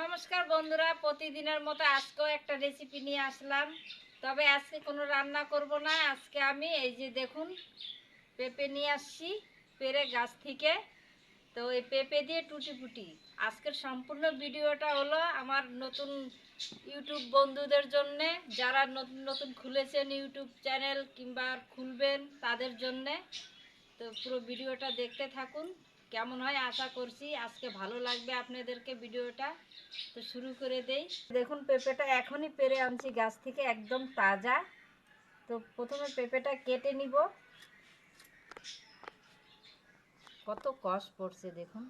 নমস্কার বন্ধুরা, প্রতিদিনের মতো আজকেও একটা রেসিপি নিয়ে আসলাম। তবে আজকে কোনো রান্না করব না, আজকে আমি এই যে দেখুন, পেঁপে নিয়ে আসছি, পেরে গাছ থেকে। তো এই পেঁপে দিয়ে টুটি ফুটি। আজকের সম্পূর্ণ ভিডিওটা হলো আমার নতুন ইউটিউব বন্ধুদের জন্যে, যারা নতুন নতুন খুলেছেন ইউটিউব চ্যানেল কিংবা খুলবেন তাদের জন্যে। তো পুরো ভিডিওটা দেখতে থাকুন। কেমন হয় আশা করছি, আজকে ভালো লাগবে আপনাদেরকে ভিডিওটা। তো শুরু করে দেই। দেখুন, পেঁপেটা এখনই পেরে আনছি, গাছ থেকে একদম তাজা। তো প্রথমে পেঁপেটা কেটে নিব। কত কষ পড়ছে, দেখুন।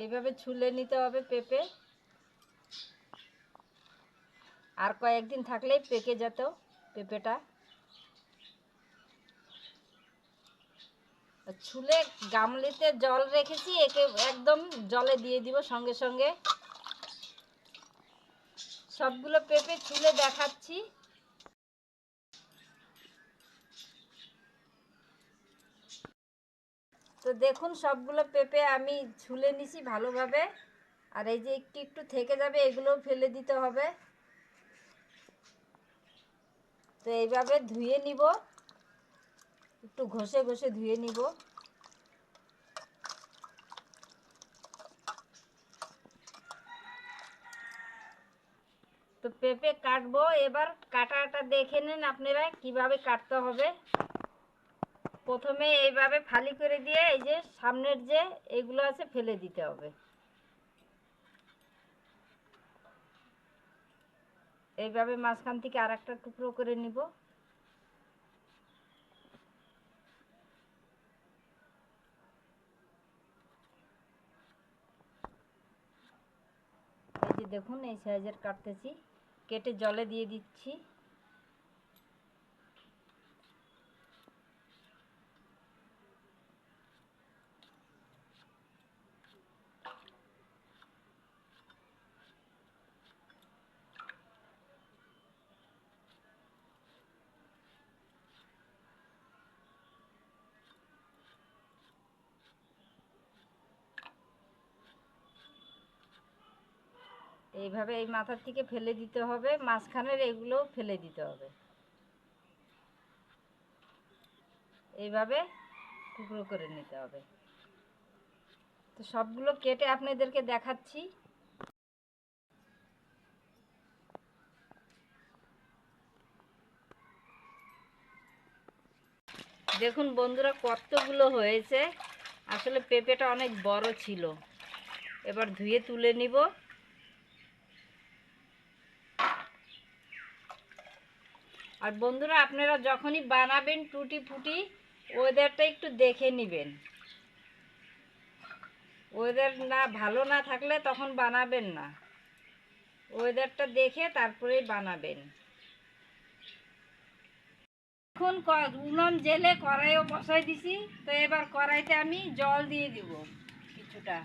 এইভাবে ছুলে নিতে হবে পেঁপে। আর কয়েকদিন থাকলেই পেকে যেত পেঁপেটা। ছুলে গামলিতে জল রেখেছি, একে একদম জলে দিয়ে দিব সঙ্গে সঙ্গে। সবগুলো পেঁপে ছুলে দেখাচ্ছি। তো দেখুন, সবগুলো পেঁপে আমি ঝুলে নিছি ভালোভাবে। আর এই যে একটু একটু থেকে যাবে, এগুলোও ফেলে দিতে হবে। তো এইভাবে ধুয়ে নিব। একটু ঘষে ঘষে ধুয়ে নিব। তো পেঁপে কাটবো। এবার কাটাটা দেখে নেন আপনারা কীভাবে কাটতে হবে। প্রথমে এইভাবে ফালি করে দিয়ে এই যে সামনের যে এগুলো আছে ফেলে দিতে হবে। এইভাবে মাঝখান থেকে আর একটা টুকরো করে নিব। দেখুন, এই সাইজের কাটতেছি। কেটে জলে দিয়ে দিচ্ছি। এইভাবে এই মাথার থেকে ফেলে দিতে হবে, মাঝখানের এগুলোও ফেলে দিতে হবে। এইভাবে টুকরো করে নিতে হবে। তো সবগুলো কেটে আপনাদেরকে দেখাচ্ছি। দেখুন বন্ধুরা, কতগুলো হয়েছে। আসলে পেঁপেটা অনেক বড় ছিল। এবার ধুয়ে তুলে নিব। আর বন্ধুরা, আপনারা যখনই বানাবেন টুটি ফুটি ওয়েদারটা একটু দেখে নেবেন। ওয়েদার না ভালো না থাকলে তখন বানাবেন না। ওয়েদারটা দেখে তারপরেই বানাবেন। এখন উনুন জেলে কড়াইও বসাই দিছি, তো এবার কড়াইতে আমি জল দিয়ে দিব কিছুটা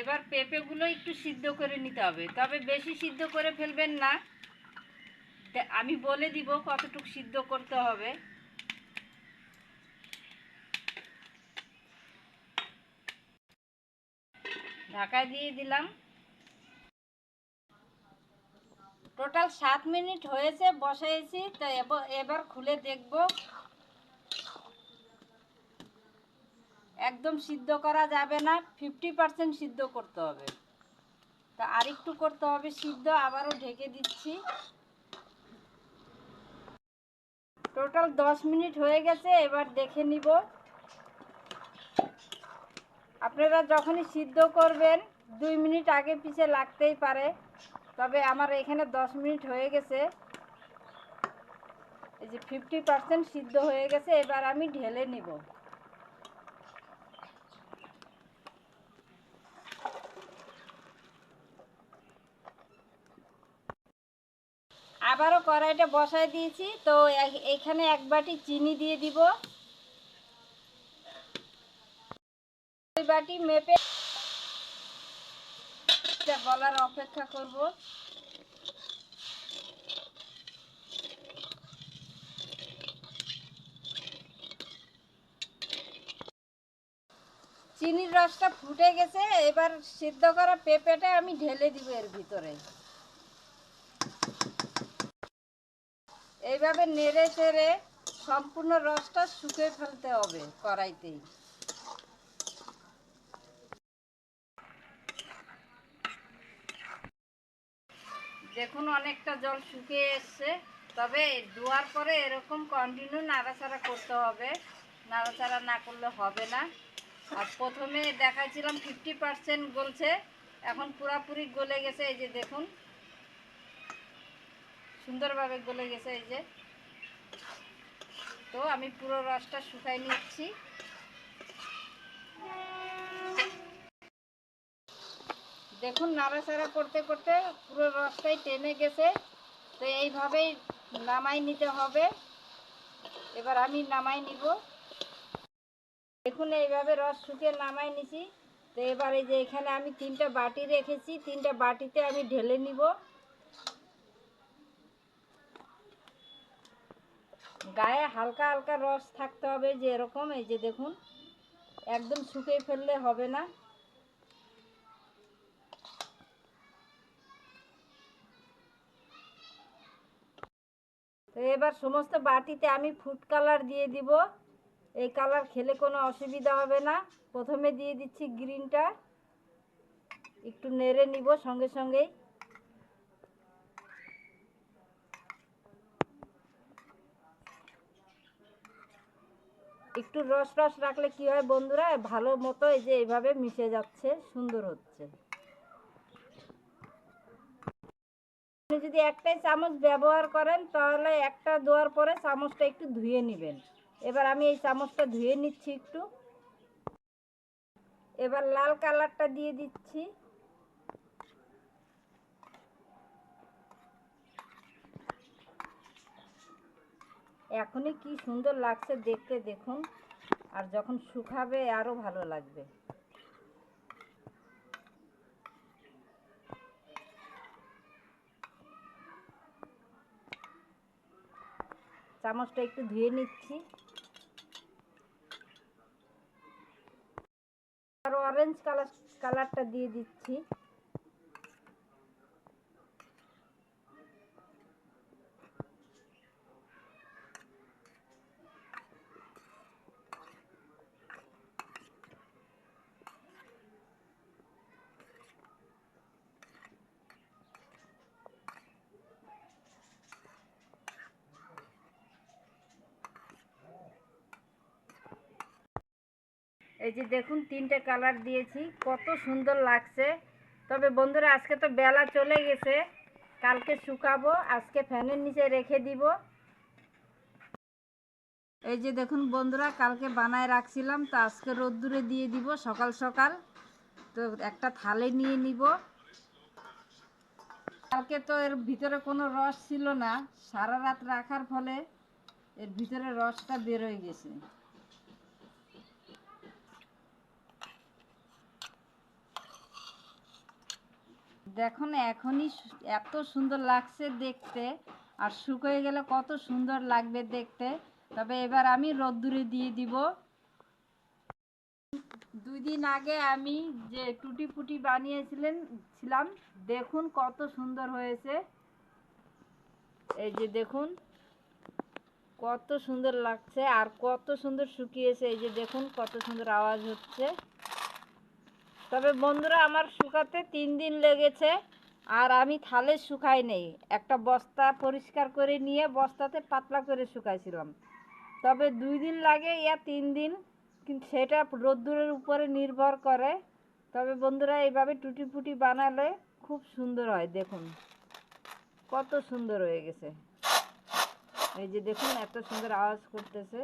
এবার পেঁপেগুলো একটু সিদ্ধ করে নিতে হবে। তবে বেশি সিদ্ধ করে ফেলবেন না। আমি বলে দিব কতটুকু সিদ্ধ করতে হবে। ঢাকা দিয়ে দিলাম। টোটাল সাত মিনিট হয়েছে, বসাইছি। তো এব- এবার খুলে দেখব একদম সিদ্ধ করা যাবে না ফিফটি পার্সেন্ট সিদ্ধ করতে হবে। তা আরেকটু করতে হবে সিদ্ধ, আবারও ঢেকে দিচ্ছি। টোটাল দশ মিনিট হয়ে গেছে, এবার দেখে নিব। আপনারা যখনই সিদ্ধ করবেন, দুই মিনিট আগে পিছে লাগতেই পারে। তবে আমার এখানে দশ মিনিট হয়ে গেছে। এই যে ফিফটি পার্সেন্ট সিদ্ধ হয়ে গেছে, এবার আমি ঢেলে নিব। আবারও কড়াইটা বসায় দিয়েছি, তো এখানে এক বাটি চিনি দিয়ে দিব। বাটি মেপে বলার অপেক্ষা করব। চিনির রসটা ফুটে গেছে, এবার সিদ্ধ করা পেঁপেটা আমি ঢেলে দিব এর ভিতরে। এইভাবে নেড়ে চেড়ে সম্পূর্ণ রসটা শুকিয়ে ফেলতে হবে কড়াইতেই। দেখুন অনেকটা জল শুকিয়ে এসছে, তবে ধোয়ার পরে এরকম কন্টিনিউ নাড়াচাড়া করতে হবে। নাড়াচাড়া না করলে হবে না। আর প্রথমে দেখাচ্ছিলাম ফিফটি পার্সেন্ট গলছে, এখন পুরাপুরি গলে গেছে, এই যে দেখুন। সুন্দরভাবে গলে গেছে এই যে। তো আমি পুরো রসটা শুকাই নিচ্ছি। দেখুন নাড়াচাড়া করতে করতে পুরো রসটাই টেনে গেছে। তো এইভাবেই নামাই নিতে হবে। এবার আমি নামাই নিব। দেখুন এইভাবে রস শুকিয়ে নামাই নিছি। তো এবার এই যে এখানে আমি তিনটা বাটি রেখেছি। তিনটা বাটিতে আমি ঢেলে নিব। গায়ে হালকা হালকা রস থাকতে হবে যে এরকম, এই যে দেখুন, একদম শুকিয়ে ফেললে হবে না। তো এবার সমস্ত বাটিতে আমি ফুড কালার দিয়ে দিব। এই কালার খেলে কোনো অসুবিধা হবে না। প্রথমে দিয়ে দিচ্ছি গ্রিনটা একটু নেড়ে নিব সঙ্গে সঙ্গেই। একটু রস রস রাখলে কি হয় বন্ধুরা? ভালো মতো এই যে এইভাবে মিশে যাচ্ছে, সুন্দর হচ্ছে। আপনি যদি একটাই চামচ ব্যবহার করেন, তাহলে একটা দেওয়ার পরে চামচটা একটু ধুয়ে নেবেন। এবার আমি এই চামচটা ধুয়ে নিচ্ছি একটু। এবার লাল কালারটা দিয়ে দিচ্ছি। এখনই কি সুন্দর লাগছে দেখতে দেখুন। আর যখন শুকাবে আরও ভালো লাগবে। চামচটা একটু ধুয়ে নিচ্ছি। আর অরেঞ্জ কালার কালারটা দিয়ে দিচ্ছি। এই যে দেখুন, তিনটে কালার দিয়েছি। কত সুন্দর লাগছে। তবে বন্ধুরা, আজকে তো বেলা চলে গেছে। কালকে শুকাবো, আজকে ফ্যানের নিচে রেখে দিব। এই যে দেখুন বন্ধুরা, কালকে বানায় রাখছিলাম, তো আজকে রোদ্দুরে দিয়ে দিব সকাল সকাল। তো একটা থালে নিয়ে নিব। কালকে তো এর ভিতরে কোনো রস ছিল না। সারা রাত রাখার ফলে এর ভিতরে রসটা বেরোয় গেছে। দেখুন, এখনই এত সুন্দর লাগছে দেখতে। আর শুকিয়ে গেলে কত সুন্দর লাগবে দেখতে। তবে এবার আমি রোদ্দুরে দিয়ে দিব। দুই দিন আগে আমি যে টুটি ফুটি বানিয়েছিলেন, ছিলাম, দেখুন কত সুন্দর হয়েছে। এই যে দেখুন, কত সুন্দর লাগছে আর কত সুন্দর শুকিয়েছে। এই যে দেখুন, কত সুন্দর আওয়াজ হচ্ছে। তবে বন্ধুরা, আমার শুকাতে তিন দিন লেগেছে আর আমি থালে শুকাই নেই। একটা বস্তা পরিষ্কার করে নিয়ে বস্তাতে পাতলা করে শুকাইছিলাম। তবে দুই দিন লাগে ইয়া তিন দিন, কিন্তু সেটা রোদ্দুরের উপরে নির্ভর করে। তবে বন্ধুরা, এইভাবে টুটি ফুটি বানালে খুব সুন্দর হয়, দেখুন। কত সুন্দর হয়ে গেছে। এই যে দেখুন, এত সুন্দর আওয়াজ করতেছে।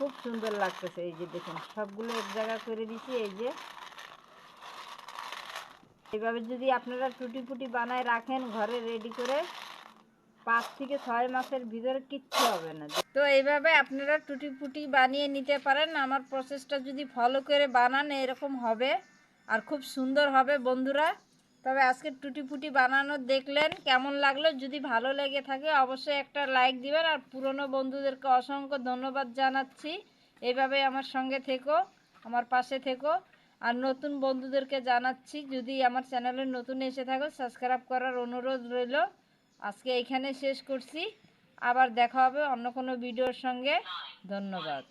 খুব সুন্দর লাগতেছে, এই যে দেখুন, সবগুলো এক জায়গা করে দিছি, এই যে। এইভাবে যদি আপনারা টুটি ফুটি বানায় রাখেন, ঘরে রেডি করে, পাঁচ থেকে ছয় মাসের ভিতরে কিচ্ছু হবে না। তো এইভাবে আপনারা টুটি ফুটি বানিয়ে নিতে পারেন, আমার প্রসেসটা যদি ফলো করে বানান, এরকম হবে, আর খুব সুন্দর হবে বন্ধুরা। তবে আজকে টুটি ফুটি বানানো দেখলেন, কেমন লাগল? যদি ভালো লেগে থাকে অবশ্যই একটা লাইক দিবেন। আর পুরনো বন্ধুদেরকে অসংখ্য ধন্যবাদ জানাচ্ছি। এইভাবে আমার সঙ্গে থেকো, আমার পাশে থেকো। আর নতুন বন্ধুদেরকে জানাচ্ছি, যদি আমার চ্যানেলে নতুন এসে থাকো, সাবস্ক্রাইব করার অনুরোধ রইল। আজকে এখানে শেষ করছি। আবার দেখা হবে অন্য কোনো ভিডিওর সঙ্গে। ধন্যবাদ।